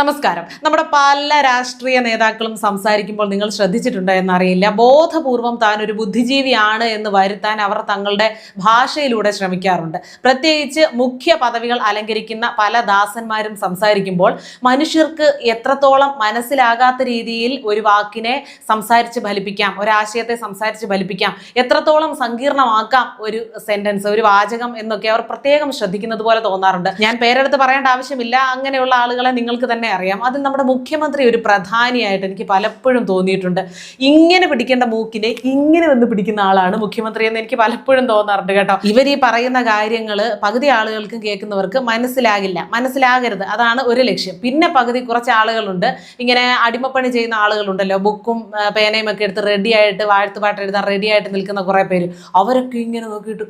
നമസ്കാരം. നമ്മുടെ പല രാഷ്ട്രീയ നേതാക്കളും സംസാരിക്കുമ്പോൾ നിങ്ങൾ ശ്രദ്ധിച്ചിട്ടുണ്ടോ എന്നറിയില്ല. ബോധപൂർവം താൻ ഒരു ബുദ്ധിജീവിയാണ് എന്ന് വരുത്താൻ അവർ തങ്ങളുടെ ഭാഷയിലൂടെ ശ്രമിക്കാറുണ്ട്. പ്രത്യേകിച്ച് മുഖ്യ പദവികൾ അലങ്കരിക്കുന്ന പല ദാസന്മാരും സംസാരിക്കുമ്പോൾ മനുഷ്യർക്ക് എത്രത്തോളം മനസ്സിലാകാത്ത രീതിയിൽ ഒരു വാക്കിനെ സംസാരിച്ച് ഫലിപ്പിക്കാം ഒരാശയത്തെ സംസാരിച്ച് ഫലിപ്പിക്കാം എത്രത്തോളം സങ്കീർണമാക്കാം ഒരു സെന്റൻസ് ഒരു വാചകം എന്നൊക്കെ അവർ പ്രത്യേകം ശ്രദ്ധിക്കുന്നത് പോലെ തോന്നാറുണ്ട്. ഞാൻ പേരെടുത്ത് പറയേണ്ട ആവശ്യമില്ല. അങ്ങനെയുള്ള ആളുകളെ നിങ്ങൾക്ക് തന്നെ അറിയാം? അതിൽ നമ്മുടെ മുഖ്യമന്ത്രി ഒരു പ്രധാനിയായിട്ട് എനിക്ക് പലപ്പോഴും തോന്നിയിട്ടുണ്ട്. ഇങ്ങനെ പിടിക്കേണ്ട മൂക്കിനെ ഇങ്ങനെ വന്ന് പിടിക്കുന്ന ആളാണ് മുഖ്യമന്ത്രി എന്ന് എനിക്ക് പലപ്പോഴും തോന്നാറുണ്ട് കേട്ടോ. ഇവർ ഈ പറയുന്ന കാര്യങ്ങൾ പകുതി ആളുകൾക്കും കേൾക്കുന്നവർക്ക് മനസ്സിലാകില്ല. മനസ്സിലാകരുത്. അതാണ് ഒരു ലക്ഷ്യം. പിന്നെ പകുതി കുറച്ച് ആളുകളുണ്ട്. ഇങ്ങനെ അടിമപ്പണി ചെയ്യുന്ന ആളുകളുണ്ടല്ലോ. ബുക്കും പേനയും ഒക്കെ എടുത്ത് റെഡിയായിട്ട് വാഴ്ത്തുപാട്ട് എഴുതാൻ റെഡിയായിട്ട് നിൽക്കുന്ന കുറേ പേര്. അവരൊക്കെ ഇങ്ങനെ നോക്കിയിട്ട്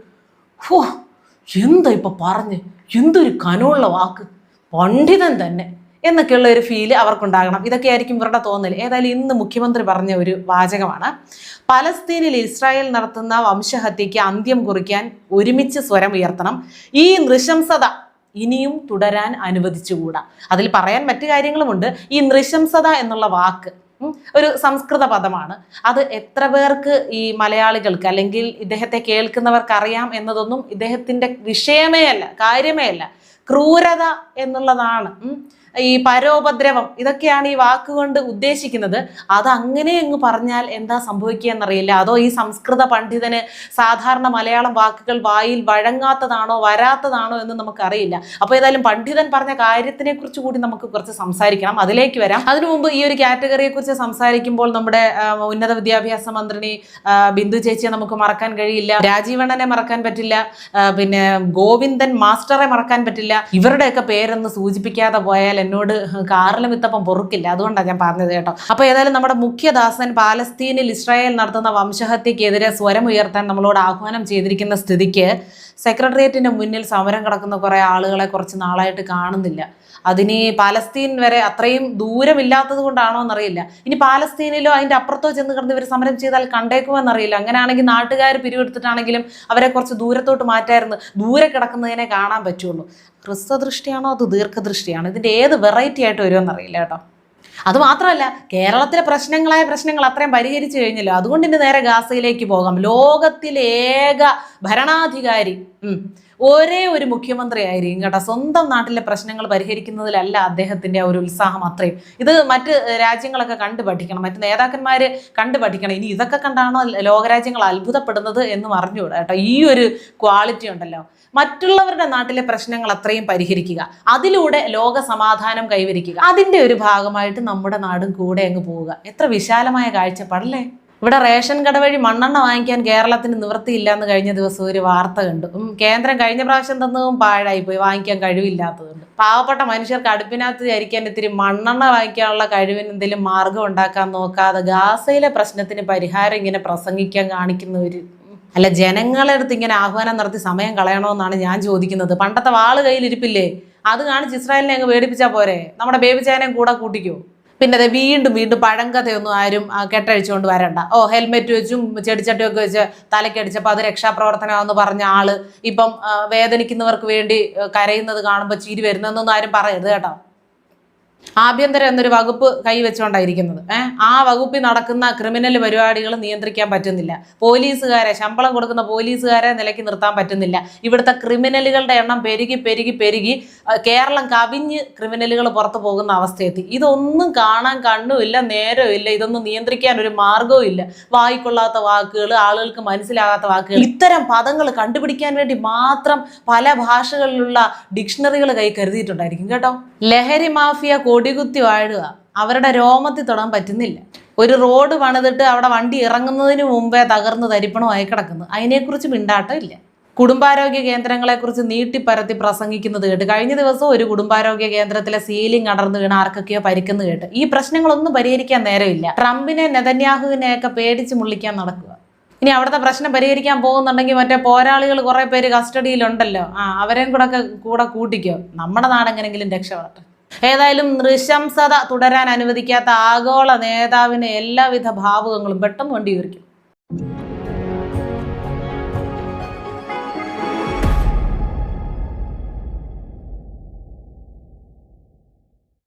ഹോ എന്താ ഇപ്പൊ പറഞ്ഞ്? എന്തൊരു കനമുള്ള വാക്ക്. പണ്ഡിതൻ തന്നെ. എന്നൊക്കെയുള്ള ഒരു ഫീൽ അവർക്കുണ്ടാകണം. ഇതൊക്കെ ആയിരിക്കും ഇവരുടെ തോന്നൽ. ഏതായാലും ഇന്ന് മുഖ്യമന്ത്രി പറഞ്ഞ ഒരു വാചകമാണ്. പലസ്തീനിൽ ഇസ്രായേൽ നടത്തുന്ന വംശഹത്യയ്ക്ക് അന്ത്യം കുറിക്കാൻ ഒരുമിച്ച് സ്വരം ഉയർത്തണം. ഈ നൃശംസത ഇനിയും തുടരാൻ അനുവദിച്ചുകൂടാ. അതിൽ പറയാൻ മറ്റു കാര്യങ്ങളുമുണ്ട്. ഈ നൃശംസത എന്നുള്ള വാക്ക് ഒരു സംസ്കൃത പദമാണ്. അത് എത്ര പേർക്ക് ഈ മലയാളികൾക്ക് അല്ലെങ്കിൽ ഇദ്ദേഹത്തെ കേൾക്കുന്നവർക്ക് അറിയാം എന്നതൊന്നും ഇദ്ദേഹത്തിന്റെ വിഷയമേ അല്ല കാര്യമേ അല്ല. ക്രൂരത എന്നുള്ളതാണ്. ഈ പരോപദ്രവം ഇതൊക്കെയാണ് ഈ വാക്കുകൊണ്ട് ഉദ്ദേശിക്കുന്നത്. അത് അങ്ങനെ അങ്ങ് പറഞ്ഞാൽ എന്താ സംഭവിക്കുക എന്നറിയില്ല. അതോ ഈ സംസ്കൃത പണ്ഡിതന് സാധാരണ മലയാളം വാക്കുകൾ വായിൽ വഴങ്ങാത്തതാണോ വരാത്തതാണോ എന്ന് നമുക്കറിയില്ല. അപ്പോൾ ഏതായാലും പണ്ഡിതൻ പറഞ്ഞ കാര്യത്തിനെ കുറിച്ച് കൂടി നമുക്ക് കുറച്ച് സംസാരിക്കണം. അതിലേക്ക് വരാം. അതിനു മുമ്പ് ഈ ഒരു കാറ്റഗറിയെ കുറിച്ച് സംസാരിക്കുമ്പോൾ നമ്മുടെ ഉന്നത വിദ്യാഭ്യാസ മന്ത്രി ബിന്ദു ചേച്ചിയെ നമുക്ക് മറക്കാൻ കഴിയില്ല. രാജീവണ്ണനെ മറക്കാൻ പറ്റില്ല. പിന്നെ ഗോവിന്ദൻ മാസ്റ്ററെ മറക്കാൻ പറ്റില്ല. ഇവരുടെയൊക്കെ പേരൊന്ന് സൂചിപ്പിക്കാതെ പോയാൽ എന്നോട് കാറിലും വിത്തപ്പം പൊറുക്കില്ല. അതുകൊണ്ടാണ് ഞാൻ പറഞ്ഞത് കേട്ടോ. അപ്പോൾ ഏതായാലും നമ്മുടെ മുഖ്യദാസൻ പാലസ്തീനിൽ ഇസ്രായേൽ നടത്തുന്ന വംശഹത്യക്കെതിരെ സ്വരം ഉയർത്താൻ നമ്മളോട് ആഹ്വാനം ചെയ്തിരിക്കുന്ന സ്ഥിതിക്ക് സെക്രട്ടേറിയറ്റിന്റെ മുന്നിൽ സമരം കിടക്കുന്ന കുറേ ആളുകളെ കുറച്ച് നാളായിട്ട് കാണുന്നില്ല. അതിന് പാലസ്തീൻ വരെ അത്രയും ദൂരമില്ലാത്തത് കൊണ്ടാണോ എന്നറിയില്ല. ഇനി പാലസ്തീനിലോ അതിന്റെ അപ്പുറത്തോ ചെന്ന് കിടന്ന് ഇവർ സമരം ചെയ്താൽ കണ്ടേക്കുമോ എന്നറിയില്ല. അങ്ങനെയാണെങ്കിൽ നാട്ടുകാർ പിരിവെടുത്തിട്ടാണെങ്കിലും അവരെ കുറച്ച് ദൂരത്തോട്ട് മാറ്റായിരുന്നു. ദൂരെ കിടക്കുന്നതിനെ കാണാൻ പറ്റുള്ളൂ. ഹ്രസ്വദൃഷ്ടിയാണോ അത് ദീർഘദൃഷ്ടിയാണോ? ഇതിന്റെ ഏത് വെറൈറ്റി ആയിട്ട് വരുമെന്നറിയില്ല കേട്ടോ. അത് മാത്രമല്ല കേരളത്തിലെ പ്രശ്നങ്ങളായ പ്രശ്നങ്ങൾ അത്രയും പരിഹരിച്ചു കഴിഞ്ഞല്ലോ. അതുകൊണ്ട് ഇന്ന് നേരെ ഗാസയിലേക്ക് പോകാം. ലോകത്തിലെ ഏക ഭരണാധികാരി. ഒരേ ഒരു മുഖ്യമന്ത്രി ആയിരിക്കും കേട്ടോ. സ്വന്തം നാട്ടിലെ പ്രശ്നങ്ങൾ പരിഹരിക്കുന്നതിലല്ല അദ്ദേഹത്തിന്റെ ആ ഒരു ഉത്സാഹം അത്രയും. ഇത് മറ്റ് രാജ്യങ്ങളൊക്കെ കണ്ടു പഠിക്കണം. മറ്റ് നേതാക്കന്മാര് കണ്ടു പഠിക്കണം. ഇനി ഇതൊക്കെ കണ്ടാണോ ലോകരാജ്യങ്ങൾ അത്ഭുതപ്പെടുന്നത് എന്ന് അറിഞ്ഞുകൂടാ കേട്ടോ. ഈ ഒരു ക്വാളിറ്റി ഉണ്ടല്ലോ. മറ്റുള്ളവരുടെ നാട്ടിലെ പ്രശ്നങ്ങൾ അത്രയും പരിഹരിക്കുക. അതിലൂടെ ലോക സമാധാനം കൈവരിക്കുക. അതിന്റെ ഒരു ഭാഗമായിട്ട് നമ്മുടെ നാടും കൂടെ അങ്ങ് പോവുക. എത്ര വിശാലമായ കാഴ്ചപ്പാടല്ലേ? ഇവിടെ റേഷൻ കട വഴി മണ്ണെണ്ണ വാങ്ങിക്കാൻ കേരളത്തിന് നിവൃത്തിയില്ല എന്ന് കഴിഞ്ഞ ദിവസം ഒരു വാർത്ത കണ്ടു. കേന്ദ്രം കഴിഞ്ഞ പ്രാവശ്യം തന്നതും പാഴായി പോയി വാങ്ങിക്കാൻ കഴിവില്ലാത്തതുകൊണ്ട് പാവപ്പെട്ട മനുഷ്യർക്ക് അടുപ്പിനകത്ത് ധരിക്കാൻ ഇത്തിരി മണ്ണെണ്ണ വാങ്ങിക്കാനുള്ള കഴിവിന് എന്തെങ്കിലും മാർഗം ഉണ്ടാക്കാൻ നോക്കാതെ ഗാസയിലെ പ്രശ്നത്തിന് പരിഹാരം ഇങ്ങനെ പ്രസംഗിക്കാൻ കാണിക്കുന്ന ഒരു അല്ല ജനങ്ങളെ അടുത്ത് ഇങ്ങനെ ആഹ്വാനം നടത്തി സമയം കളയണമെന്നാണ് ഞാൻ ചോദിക്കുന്നത്. പണ്ടത്തെ വാൾ കയ്യിലിരിപ്പില്ലേ? അത് കാണിച്ച് ഇസ്രായേലിനെ അങ്ങ് പേടിപ്പിച്ചാൽ പോരെ? നമ്മുടെ ബേബിച്ചാനെയും കൂടെ കൂട്ടിക്കോ? പിന്നെ അതെ വീണ്ടും വീണ്ടും പഴങ്കഥയൊന്നും ആരും കെട്ടഴിച്ചുകൊണ്ട് വരണ്ട. ഓ ഹെൽമെറ്റ് വെച്ചും ചെടിച്ചട്ടിയൊക്കെ വെച്ച് തലക്കടിച്ചപ്പോൾ അത് രക്ഷാപ്രവർത്തനമാണെന്ന് പറഞ്ഞ ആൾ ഇപ്പം വേദനിക്കുന്നവർക്ക് വേണ്ടി കരയുന്നത് കാണുമ്പോൾ ചിരി വരുന്നതെന്നൊന്നും ആരും പറയരുത് കേട്ടോ. ആഭ്യന്തരം എന്നൊരു വകുപ്പ് കൈവച്ചുകൊണ്ടായിരിക്കുന്നത് ആ വകുപ്പിൽ നടക്കുന്ന ക്രിമിനൽ പരിപാടികൾ നിയന്ത്രിക്കാൻ പറ്റുന്നില്ല. പോലീസുകാരെ ശമ്പളം കൊടുക്കുന്ന പോലീസുകാരെ നിലയ്ക്ക് നിർത്താൻ പറ്റുന്നില്ല. ഇവിടുത്തെ ക്രിമിനലുകളുടെ എണ്ണം പെരുകി പെരുകി പെരുകി കേരളം കവിഞ്ഞ് ക്രിമിനലുകൾ പുറത്തു പോകുന്ന അവസ്ഥയെത്തി. ഇതൊന്നും കാണാൻ കണ്ണുമില്ല നേരമില്ല ഇതൊന്നും നിയന്ത്രിക്കാൻ ഒരു മാർഗവും ഇല്ല. വായിക്കൊള്ളാത്ത വാക്കുകൾ ആളുകൾക്ക് മനസ്സിലാകാത്ത വാക്കുകൾ ഇത്തരം പദങ്ങൾ കണ്ടുപിടിക്കാൻ വേണ്ടി മാത്രം പല ഭാഷകളിലുള്ള ഡിക്ഷണറികൾ കൈ കരുതിയിട്ടുണ്ടായിരിക്കും കേട്ടോ. ലഹരി മാഫിയ കൊടികുത്തി വാഴുക. അവരുടെ രോമത്തിൽ തൊടാൻ പറ്റുന്നില്ല. ഒരു റോഡ് പണിതിട്ട് അവിടെ വണ്ടി ഇറങ്ങുന്നതിന് മുമ്പേ തകർന്ന് തരിപ്പണമായി കിടക്കുന്നു. അതിനെക്കുറിച്ച് മിണ്ടാട്ടം ഇല്ല. കുടുംബാരോഗ്യ കേന്ദ്രങ്ങളെക്കുറിച്ച് നീട്ടിപ്പരത്തി പ്രസംഗിക്കുന്നത് കേട്ട് കഴിഞ്ഞ ദിവസം ഒരു കുടുംബാരോഗ്യ കേന്ദ്രത്തിലെ സീലിംഗ് അടർന്നു വീണ ആർക്കൊക്കെയോ പരിക്കുന്നു കേട്ട്. ഈ പ്രശ്നങ്ങളൊന്നും പരിഹരിക്കാൻ നേരമില്ല. ട്രംപിനെ നെതന്യാഹുവിനെയൊക്കെ പേടിച്ച് മുള്ളിക്കാൻ നടക്കുക. ഇനി അവിടുത്തെ പ്രശ്നം പരിഹരിക്കാൻ പോകുന്നുണ്ടെങ്കിൽ മറ്റേ പോരാളികൾ കുറേ പേര് കസ്റ്റഡിയിലുണ്ടല്ലോ. ആ അവരെയും കൂടെ കൂടെ കൂട്ടിക്കോ. നമ്മുടെ നാടെങ്ങനെങ്കിലും രക്ഷപ്പെടട്ടെ ഏതായാലും നൃശംസത തുടരാൻ അനുവദിക്കാത്ത ആഗോള നേതാവിന് എല്ലാവിധ ഭാവുകങ്ങളും പെട്ടെന്ന് വണ്ടി ഉയർക്കും